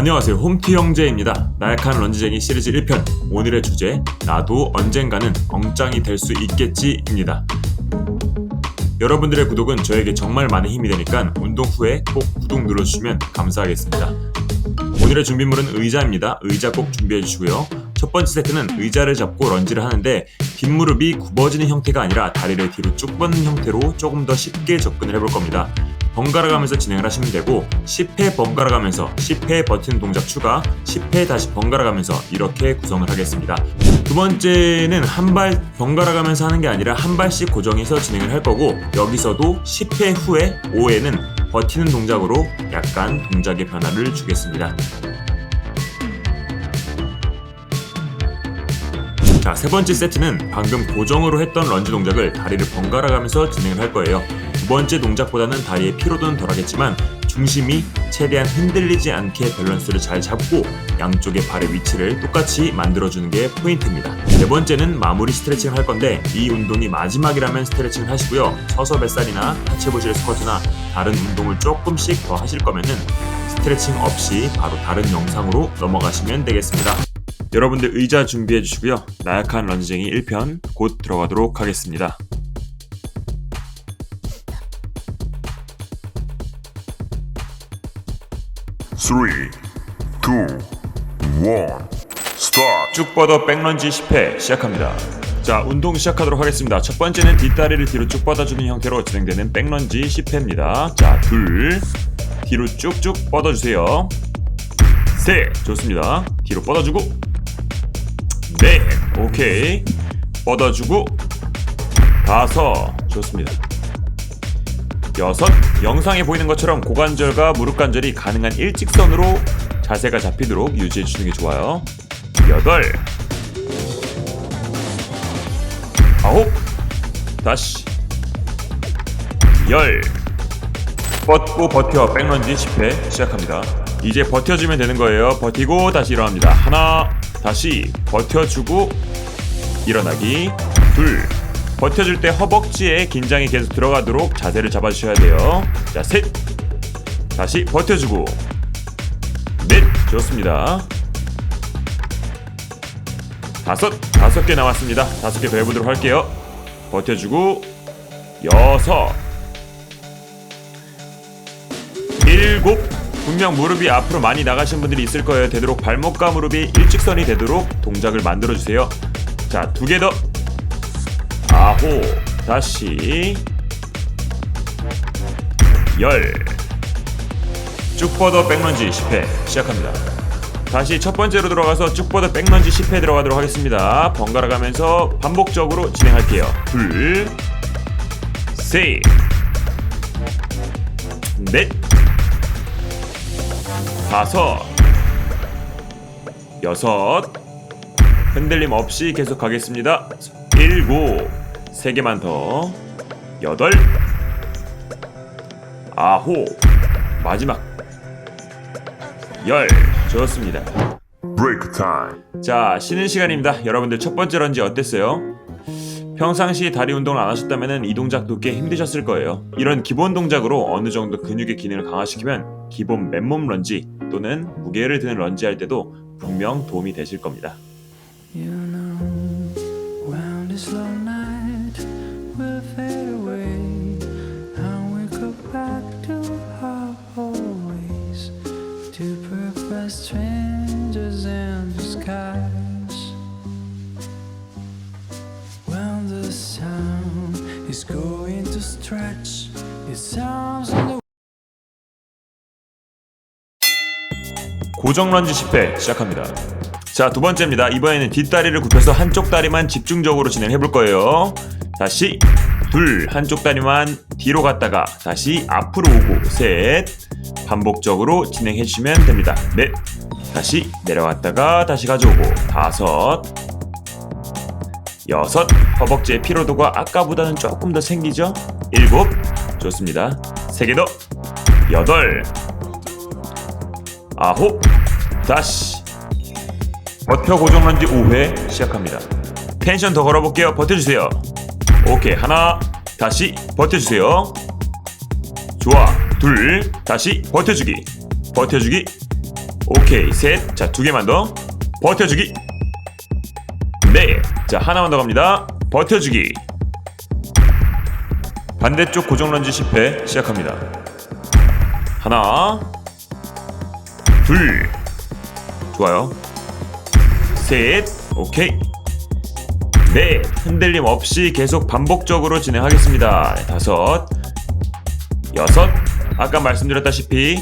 안녕하세요. 홈티 형제입니다. 나약한 런지쟁이 시리즈 1편. 오늘의 주제 나도 언젠가는 엉짱이 될 수 있겠지입니다. 여러분들의 구독은 저에게 정말 많은 힘이 되니까 운동 후에 꼭 구독 눌러주시면 감사하겠습니다. 오늘의 준비물은 의자입니다. 의자 꼭 준비해 주시고요. 첫 번째 세트는 의자를 잡고 런지를 하는데 뒷무릎이 굽어지는 형태가 아니라 다리를 뒤로 쭉 뻗는 형태로 조금 더 쉽게 접근을 해볼 겁니다 번갈아 가면서 진행을 하시면 되고 10회 번갈아 가면서 10회 버튼 동작 추가 10회 다시 번갈아 가면서 이렇게 구성을 하겠습니다 두 번째는 한 발 번갈아 가면서 하는 게 아니라 한 발씩 고정해서 진행을 할 거고 여기서도 10회 후에 5회는 버티는 동작으로 약간 동작의 변화를 주겠습니다 자, 세 번째 세트는 방금 고정으로 했던 런지 동작을 다리를 번갈아 가면서 진행을 할 거예요. 두 번째 동작보다는 다리의 피로도는 덜하겠지만 중심이 최대한 흔들리지 않게 밸런스를 잘 잡고 양쪽의 발의 위치를 똑같이 만들어주는 게 포인트입니다. 네 번째는 마무리 스트레칭을 할 건데 이 운동이 마지막이라면 스트레칭을 하시고요. 서서 뱃살이나 하체 부실 스쿼트나 다른 운동을 조금씩 더 하실 거면은 스트레칭 없이 바로 다른 영상으로 넘어가시면 되겠습니다. 여러분들 의자 준비해 주시고요. 나약한 런지쟁이 1편 곧 들어가도록 하겠습니다. Three, two, one, start. 쭉 뻗어 백런지 10회 시작합니다. 자, 운동 시작하도록 하겠습니다. 첫 번째는 뒷다리를 뒤로 쭉 뻗어주는 형태로 진행되는 백런지 10회입니다. 자, 둘, 뒤로 쭉쭉 뻗어주세요. 셋, 좋습니다. 뒤로 뻗어주고, 넷, 오케이. 뻗어주고, 다섯, 좋습니다. 여섯, 영상에 보이는 것처럼 고관절과 무릎 관절이 가능한 일직선으로 자세가 잡히도록 유지해 주시는 게 좋아요. 여덟, 아홉, 다시, 열, 뻗고 버텨 백런지 10회 시작합니다. 이제 버텨주면 되는 거예요. 버티고 다시 일어납니다. 하나, 다시 버텨주고 일어나기. 둘, 버텨줄 때 허벅지에 긴장이 계속 들어가도록 자세를 잡아주셔야 돼요. 자, 셋, 다시 버텨주고 넷, 좋습니다. 다섯, 다섯 개 남았습니다. 다섯 개더 해보도록 할게요. 버텨주고 여섯, 일곱. 분명 무릎이 앞으로 많이 나가신 분들이 있을 거예요. 되도록 발목과 무릎이 일직선이 되도록 동작을 만들어 주세요. 자, 두 개 더. 아홉. 다시 열. 쭉 뻗어 백런지 10회 시작합니다. 다시 첫 번째로 들어가서 쭉 뻗어 백런지 10회 들어가도록 하겠습니다. 번갈아 가면서 반복적으로 진행할게요. 둘, 셋, 넷, 다섯, 여섯, 흔들림 없이 계속 가겠습니다. 일곱, 세 개만 더, 여덟, 아홉, 마지막 열, 좋습니다. Break time. 자, 쉬는 시간입니다. 여러분들 첫 번째 런지 어땠어요? 평상시 다리 운동을 안 하셨다면 이 동작도 꽤 힘드셨을 거예요. 이런 기본 동작으로 어느 정도 근육의 기능을 강화시키면 기본 맨몸 런지 또는 무게를 드는 런지 할 때도 분명 도움이 되실 겁니다. You know, is going to stretch its arms in the 고정 런지 10회 시작합니다. 자, 두 번째입니다. 이번에는 뒷다리를 굽혀서 한쪽 다리만 집중적으로 진행해 볼 거예요. 다시 둘, 한쪽 다리만 뒤로 갔다가 다시 앞으로 오고 셋, 반복적으로 진행해 주시면 됩니다. 넷, 다시 내려갔다가 다시 가져오고 다섯, 여섯, 허벅지의 피로도가 아까보다는 조금 더 생기죠? 일곱, 좋습니다. 세 개 더, 여덟, 아홉. 다시. 버텨 고정 런지 5회 시작합니다. 텐션 더 걸어볼게요. 버텨주세요. 오케이 하나. 다시 버텨주세요. 좋아. 둘. 다시 버텨주기. 버텨주기. 오케이 셋. 자 두 개만 더. 버텨주기. 네. 자 하나만 더 갑니다. 버텨주기. 반대쪽 고정 런지 10회 시작합니다. 하나, 둘, 좋아요. 셋, 오케이. 넷, 흔들림 없이 계속 반복적으로 진행하겠습니다. 네, 다섯, 여섯, 아까 말씀드렸다시피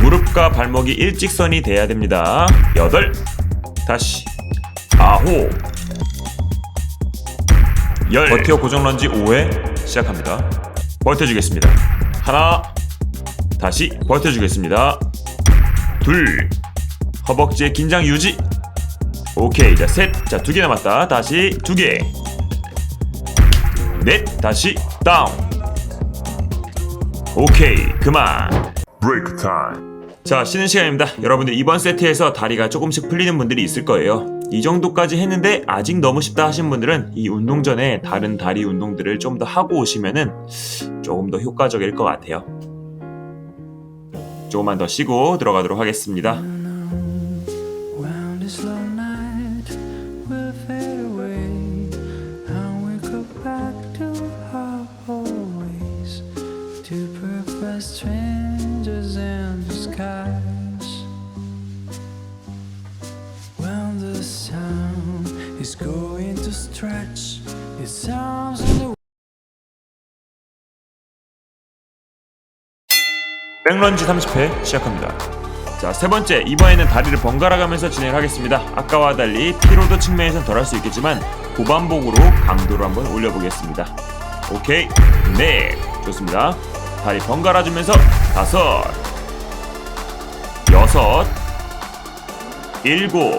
무릎과 발목이 일직선이 돼야 됩니다. 여덟, 다시 아홉, 열. 버티어 고정 런지 5회 시작합니다. 버텨주겠습니다. 하나, 다시 버텨주겠습니다. 둘, 허벅지의 긴장 유지. 오케이, 자 셋, 자 두 개 남았다. 다시 두 개. 넷, 다시 다운. 오케이, 그만. Break time. 자 쉬는 시간입니다. 여러분들 이번 세트에서 다리가 조금씩 풀리는 분들이 있을 거예요. 이 정도까지 했는데 아직 너무 쉽다 하신 분들은 이 운동 전에 다른 다리 운동들을 좀 더 하고 오시면은 조금 더 효과적일 것 같아요. 조금만 더 쉬고 들어가도록 하겠습니다 백런지 30회 시작합니다. 자 세 번째 이번에는 다리를 번갈아 가면서 진행을 하겠습니다. 아까와 달리 피로도 측면에선 덜 할 수 있겠지만 고반복으로 강도를 한번 올려보겠습니다. 오케이 네 좋습니다 다리 번갈아 주면서 다섯 여섯 일곱.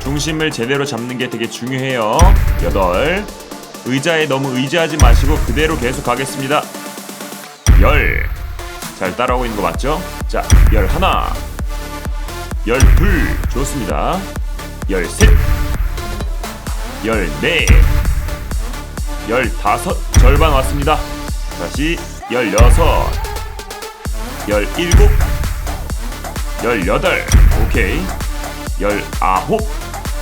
중심을 제대로 잡는 게 되게 중요해요. 여덟. 의자에 너무 의지하지 마시고 그대로 계속 가겠습니다. 열. 잘 따라오고 있는 거 맞죠? 자, 열 하나, 열 둘, 좋습니다. 열 셋, 열 넷, 열 다섯, 절반 왔습니다. 다시 열 여섯, 열 일곱, 열 여덟, 오케이. 열 아홉,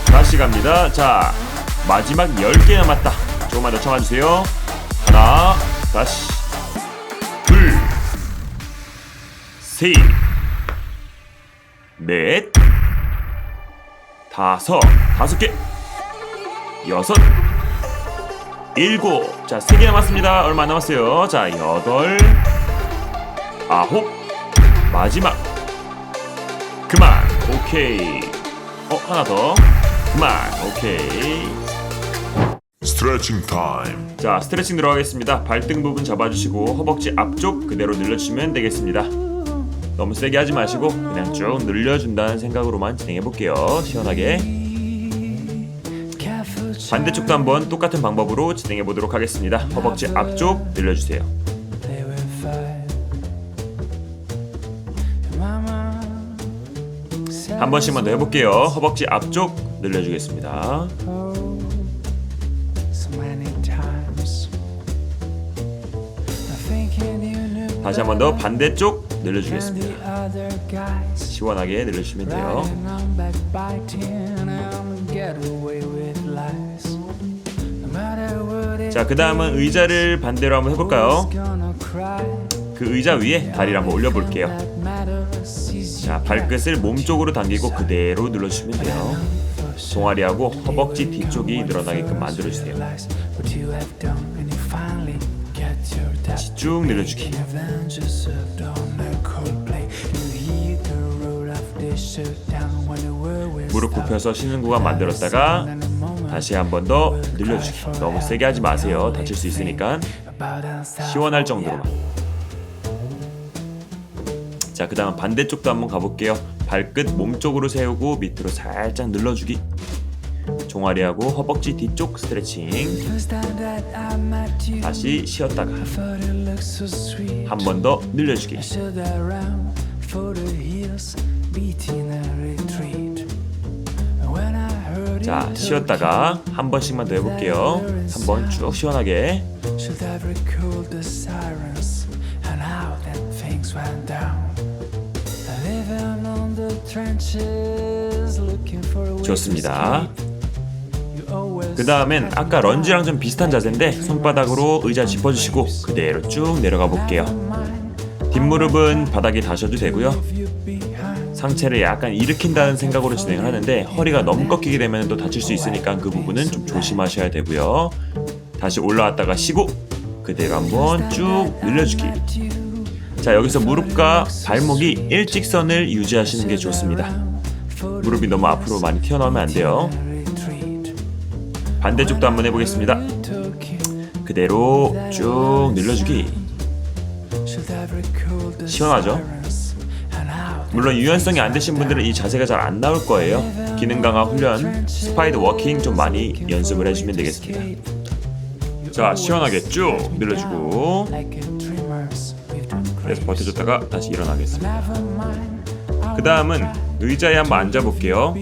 다시 갑니다. 자, 마지막 열 개 남았다. 조금만 더 참아주세요. 하나, 다시, 둘, 셋, 넷, 다섯, 다섯 개, 여섯, 일곱. 자, 세 개 남았습니다. 얼마 안 남았어요? 자, 여덟, 아홉, 마지막. 그만. 오케이. 어, 하나 더. 그만. 오케이. Stretching time. 자, 스트레칭 들어가겠습니다. 발등 부분 잡아주시고 허벅지 앞쪽 그대로 늘려주시면 되겠습니다. 너무 세게 하지 마시고 그냥 쭉 늘려준다는 생각으로만 진행해 볼게요. 시원하게. 반대쪽도 한번 똑같은 방법으로 진행해 보도록 하겠습니다. 허벅지 앞쪽 늘려주세요. Said 한 번씩만 더 해볼게요. 허벅지 앞쪽 늘려주겠습니다. 다시 한 번 더 반대쪽 늘려주겠습니다. 시원하게 늘려주시면 돼요. 자, 그 다음은 의자를 반대로 한번 해볼까요? 그 의자 위에 다리를 한번 올려볼게요. 자, 발끝을 몸 쪽으로 당기고 그대로 눌러주시면 돼요. 종아리하고 허벅지 뒤쪽이 늘어나게끔 만들어주세요. Dad. 쭉 was 무릎 굽혀서 쉬는 구간 만들었다가 다시 한 번 더 늘려주기. 너무 세게 하지 마세요. 다칠 수 있으니까 시원할 정도로만. 자, 그 다음 반대쪽도 한번 가볼게요. 발끝 몸 쪽으로 세우고 밑으로 살짝 늘러주기. 종아리하고 허벅지 뒤쪽 스트레칭. 다시 쉬었다가 한 번 더 늘려주기. 자, 쉬었다가 한 번씩만 더 해볼게요. 한 번 쭉 시원하게. 좋습니다. 그 다음엔 아까 런지랑 좀 비슷한 자세인데 손바닥으로 의자 짚어주시고 그대로 쭉 내려가 볼게요. 뒷무릎은 바닥에 닿으셔도 되고요. 상체를 약간 일으킨다는 생각으로 진행을 하는데 허리가 너무 꺾이게 되면 또 다칠 수 있으니까 그 부분은 좀 조심하셔야 되고요. 다시 올라왔다가 쉬고 그대로 한번 쭉 늘려주기. 자 여기서 무릎과 발목이 일직선을 유지하시는 게 좋습니다. 무릎이 너무 앞으로 많이 튀어나오면 안 돼요. 반대쪽도 한번 해보겠습니다. 그대로 쭉 늘려주기. 시원하죠? 물론 유연성이 안 되신 분들은 이 자세가 잘 안 나올 거예요. 기능 강화 훈련, 스파이드 워킹 좀 많이 연습을 해주면 되겠습니다. 자 시원하게 쭉 늘려주고 그래서 버텨줬다가 다시 일어나겠습니다. 그 다음은 의자에 한번 앉아볼게요.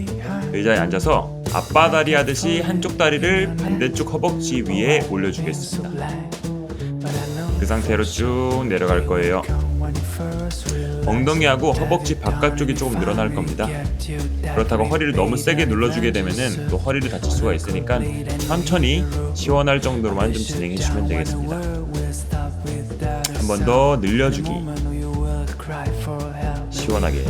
의자에 앉아서 앞바다리 하듯이 한쪽 다리를 반대쪽 허벅지 위에 올려주겠습니다. 그 상태로 쭉 내려갈 거예요. 엉덩이하고 허벅지 바깥쪽이 조금 늘어날 겁니다. 그렇다고 허리를 너무 세게 눌러주게 되면은 또 허리를 다칠 수가 있으니까 천천히 시원할 정도로만 좀 진행해 주시면 되겠습니다. 한 번 더 늘려주기. 시원하게.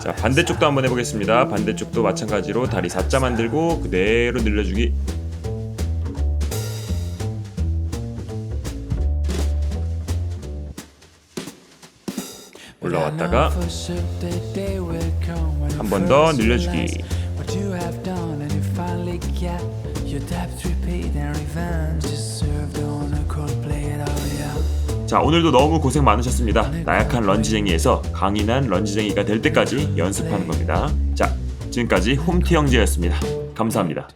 자 반대쪽도 한번 해보겠습니다. 반대쪽도 마찬가지로 다리 4자 만들고 그대로 늘려주기. 올라왔다가 한 번 더 늘려주기. 자 오늘도 너무 고생 많으셨습니다. 나약한 런지쟁이에서 강인한 런지쟁이가 될 때까지 연습하는 겁니다. 자 지금까지 홈티 형제였습니다. 감사합니다.